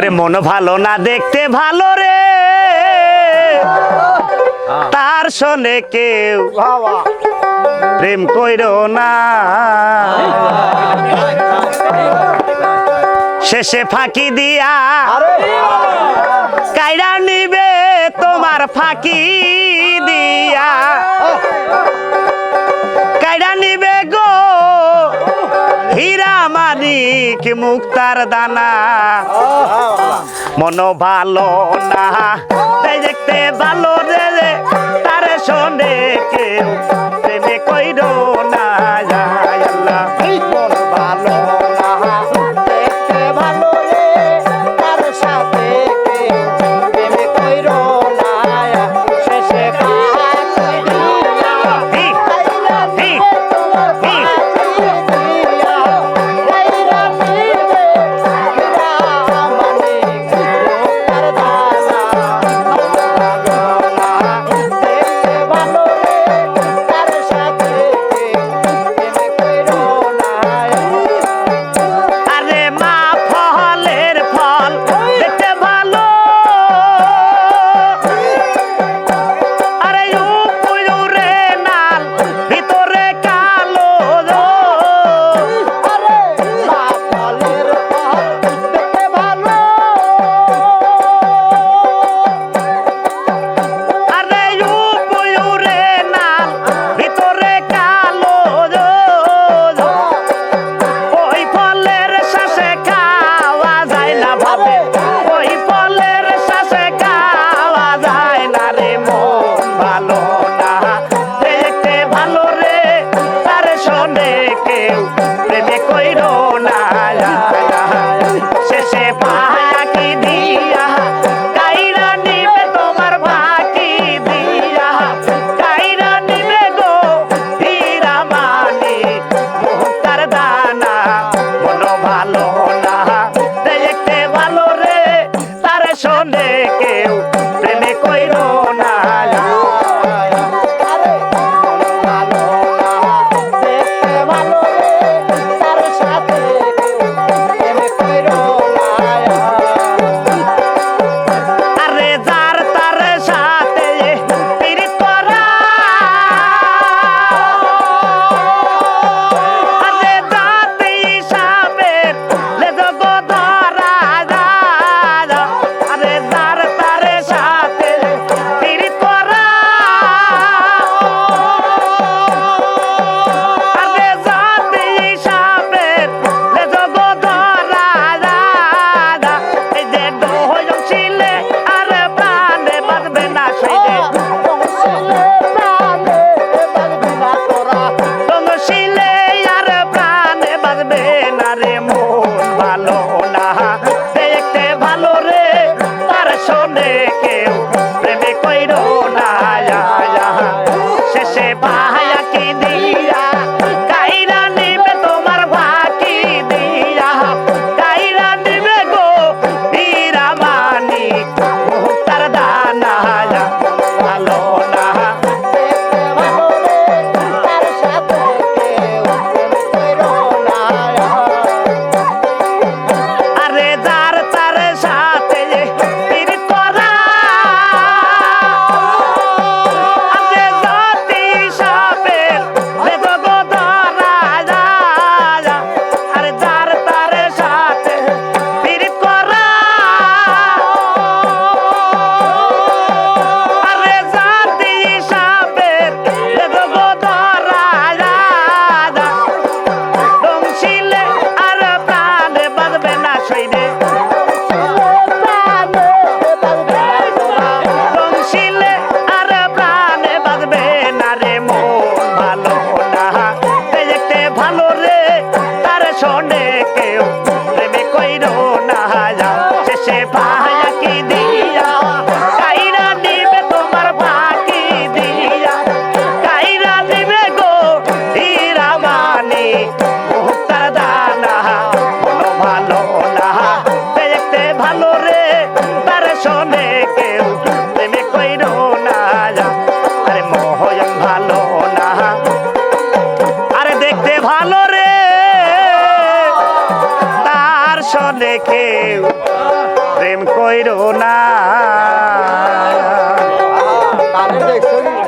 রে মন ভালো না দেখতে ভালো রে। তার শোনে কেউ প্রেম কইর না। শেষে ফাঁকি দিয়া মালিক মুক্তার দানা। মন ভালো না দেখতে ভালো রে তার শোনে কেউ প্রেমে কইরো। I don't know. দিয়া, কাইরা দিবে তোমার ভাকে দিয়া। কাইরা দিবে গো ভালো না। দেখতে ভালো রে তার শোনে কেউ প্রেমে কইরো না। আরে মহয়ন ভালো না। আরে দেখতে ভালো রে তার শোনে কেউ প্রেম কইরো না।